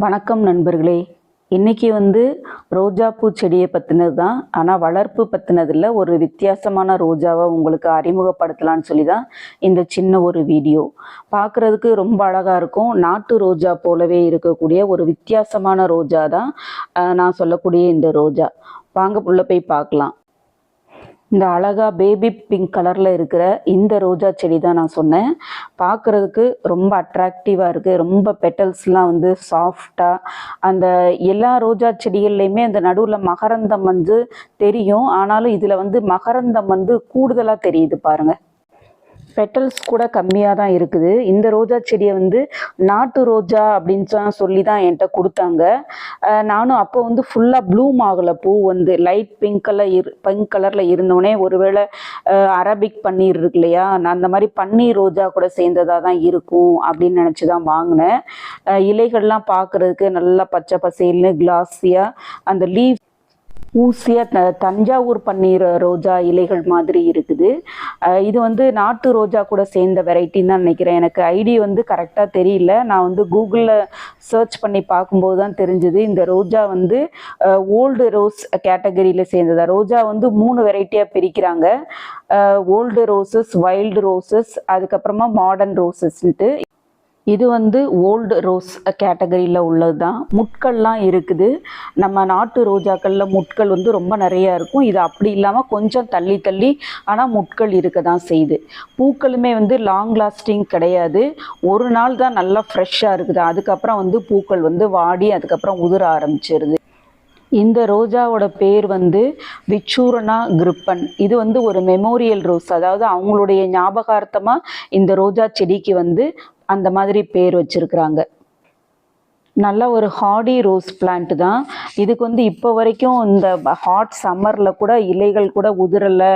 வணக்கம் நண்பர்களே. இன்னைக்கு வந்து ரோஜாப்பூ செடியை பற்றினது தான் ஆனால் வளர்ப்பு பற்றினதில் ஒரு வித்தியாசமான ரோஜாவை உங்களுக்கு அறிமுகப்படுத்தலாம்னு சொல்லி தான் இந்த சின்ன ஒரு வீடியோ. பார்க்குறதுக்கு ரொம்ப அழகாக இருக்கும். நாட்டு ரோஜா போலவே இருக்கக்கூடிய ஒரு வித்தியாசமான ரோஜா தான் நான் சொல்லக்கூடிய இந்த ரோஜா. வாங்க உள்ள போய் பார்க்கலாம். இந்த அழகா பேபி பிங்க் கலரில் இருக்கிற இந்த ரோஜா செடி தான் நான் சொன்னேன். பார்க்குறதுக்கு ரொம்ப அட்ராக்டிவாக இருக்குது ரொம்ப பெட்டல்ஸ்லாம் வந்து சாஃப்டாக அந்த எல்லா ரோஜா செடிகள்லையுமே அந்த நடுவில் மகரந்தம் வந்து தெரியும். ஆனாலும் இதில் வந்து மகரந்தம் வந்து கூடுதலாக தெரியுது பாருங்கள் பெட்டல்ஸ் கூட கம்மியாக தான் இருக்குது. இந்த ரோஜா செடியை வந்து நாட்டு ரோஜா அப்படின்னு சொல்லி தான் என்கிட்ட கொடுத்தாங்க. நானும் அப்போ வந்து ஃபுல்லாக ப்ளூம் ஆகலை. பூ வந்து லைட் பிங்க் கலர் இரு பிங்க் கலரில் இருந்தோடனே ஒருவேளை அரபிக் பன்னீர் இருக்கு இல்லையா? நான் அந்த மாதிரி பன்னீர் ரோஜா கூட சேர்ந்ததாக தான் இருக்கும் அப்படின்னு நினச்சி தான் வாங்கினேன் இலைகள்லாம் பார்க்குறதுக்கு நல்லா பச்சை பசேல்னு கிளாஸியாக அந்த லீவ் ஊசியாக த தஞ்சாவூர் பன்னீர் ரோஜா இலைகள் மாதிரி இருக்குது. இது வந்து நாட்டு ரோஜா கூட சேர்ந்த வெரைட்டின்னு தான் நினைக்கிறேன். எனக்கு ஐடி வந்து கரெக்டாக தெரியல. நான் வந்து கூகுளில் சர்ச் பண்ணி பார்க்கும்போது தான் தெரிஞ்சுது. இந்த ரோஜா வந்து ஓல்டு ரோஸ் கேட்டகரியில் சேர்ந்ததா? ரோஜா வந்து மூணு வெரைட்டியாக பிரிக்கிறாங்க. ஓல்டு ரோசஸ் வைல்டு ரோசஸ் அதுக்கப்புறமா மாடர்ன் ரோசஸ்ன்ட்டு இது வந்து ஓல்டு ரோஸ் கேட்டகரியில் உள்ளது தான் முட்கள்லாம் இருக்குது. நம்ம நாட்டு ரோஜாக்களில் முட்கள் வந்து ரொம்ப நிறையா இருக்கும். இது அப்படி இல்லாமல் கொஞ்சம் தள்ளி தள்ளி ஆனால் முட்கள் இருக்க தான் செய்யுது. பூக்களுமே வந்து லாங் லாஸ்டிங் கிடையாது. ஒரு நாள் தான் நல்லா ஃப்ரெஷ்ஷாக இருக்குது. அதுக்கப்புறம் வந்து பூக்கள் வந்து வாடி அதுக்கப்புறம் உதிர ஆரம்பிச்சிருது. இந்த ரோஜாவோட பேர் வந்து விச்சூரணா கிருப்பன். இது வந்து ஒரு மெமோரியல் ரோஸ் அதாவது அவங்களுடைய ஞாபகார்த்தமாக இந்த ரோஜா செடிக்கு வந்து அந்த மாதிரி பேர் வச்சிருக்கிறாங்க. நல்ல ஒரு ஹார்டி ரோஸ் பிளான்ட் தான். இதுக்கு வந்து இப்போ வரைக்கும் இந்த ஹாட் சம்மரில் கூட இலைகள் கூட உதிரலை.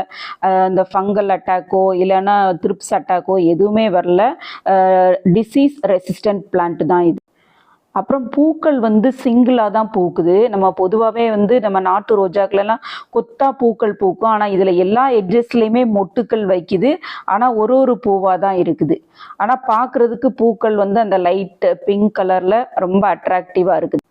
இந்த ஃபங்கல் அட்டாக்கோ இல்லைன்னா த்ரிப்ஸ் அட்டாக்கோ எதுவுமே வரல. டிசீஸ் ரெசிஸ்டன்ட் பிளான்ட் தான் இது. அப்புறம் பூக்கள் வந்து சிங்கிளாக தான் பூக்குது. நம்ம பொதுவாகவே வந்து நம்ம நாட்டு ரோஜாக்கள்லாம் கொத்தா பூக்கள் பூக்கும். ஆனால் இதில் எல்லா எட்ஜஸ்லேயுமே மொட்டுக்கள் வைக்குது. ஆனால் ஒரு ஒரு பூவாக தான் இருக்குது. ஆனால் பார்க்குறதுக்கு பூக்கள் வந்து அந்த லைட் பிங்க் கலரில் ரொம்ப அட்ராக்டிவாக இருக்குது.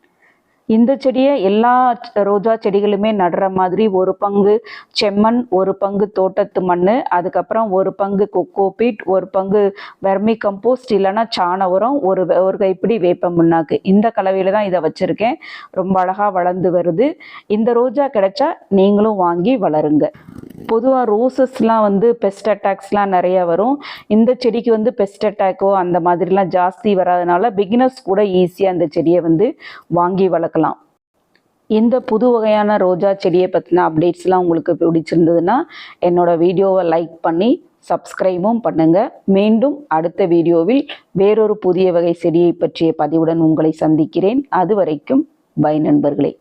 இந்த செடியை எல்லா ரோஜா செடிகளுமே நடுற மாதிரி ஒரு பங்கு செம்மண் ஒரு பங்கு தோட்டத்து மண் அதுக்கப்புறம் ஒரு பங்கு கொக்கோபீட் ஒரு பங்கு வெர்மி கம்போஸ்ட் இல்லைன்னா சாண உரம் ஒரு ஒரு கைப்பிடி வேப்ப முன்னாக்கு. இந்த கலவையில் தான் இதை வச்சுருக்கேன். ரொம்ப அழகாக வளர்ந்து வருது. இந்த ரோஜா கிடைச்சா நீங்களும் வாங்கி வளருங்க. பொதுவாக ரோசஸ்லாம் வந்து பெஸ்ட் அட்டாக்ஸ்லாம் நிறையா வரும். இந்த செடிக்கு வந்து பெஸ்ட் அட்டாக்கோ அந்த மாதிரிலாம் ஜாஸ்தி வராதனால பிகினர்ஸ் கூட ஈஸியாக அந்த செடியை வந்து வாங்கி வளர்க்கலாம். இந்த புது வகையான ரோஜா செடியை பற்றின அப்டேட்ஸ்லாம் உங்களுக்கு பிடிச்சிருந்ததுன்னா என்னோடய வீடியோவை லைக் பண்ணி சப்ஸ்கிரைபும் பண்ணுங்கள் மீண்டும் அடுத்த வீடியோவில் வேறொரு புதிய வகை செடியை பற்றிய பதிவுடன் உங்களை சந்திக்கிறேன். அது வரைக்கும் பை நண்பர்களே.